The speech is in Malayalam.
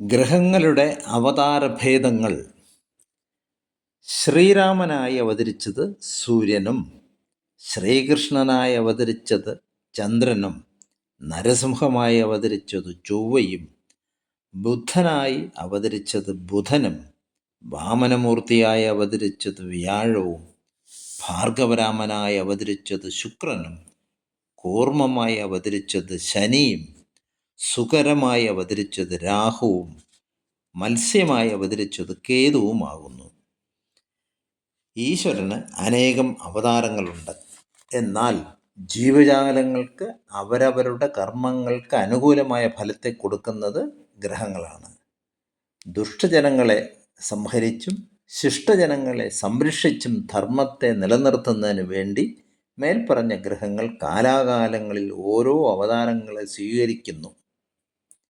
ഗ്രഹങ്ങളുടെ അവതാരഭേദങ്ങൾ. ശ്രീരാമനായി അവതരിച്ചത് സൂര്യനും ശ്രീകൃഷ്ണനായി അവതരിച്ചത് ചന്ദ്രനും നരസിംഹമായി അവതരിച്ചത് ചൊവ്വയും ബുദ്ധനായി അവതരിച്ചത് ബുധനും വാമനമൂർത്തിയായി അവതരിച്ചത് വ്യാഴവും ഭാർഗവരാമനായി അവതരിച്ചത് ശുക്രനും കൂർമ്മമായി അവതരിച്ചത് ശനിയും സുകരമായി അവതരിച്ചത് രാഹുവും മത്സ്യമായി അവതരിച്ചത് കേതുവുമാകുന്നു. ഈശ്വരന് അനേകം അവതാരങ്ങളുണ്ട്. എന്നാൽ ജീവജാലങ്ങൾക്ക് അവരവരുടെ കർമ്മങ്ങൾക്ക് അനുകൂലമായ ഫലത്തെ കൊടുക്കുന്നത് ഗ്രഹങ്ങളാണ്. ദുഷ്ടജനങ്ങളെ സംഹരിച്ചും ശിഷ്ടജനങ്ങളെ സംരക്ഷിച്ചും ധർമ്മത്തെ നിലനിർത്തുന്നതിന് വേണ്ടി മേൽപ്പറഞ്ഞ ഗ്രഹങ്ങൾ കാലാകാലങ്ങളിൽ ഓരോ അവതാരങ്ങളെ സ്വീകരിക്കുന്നു.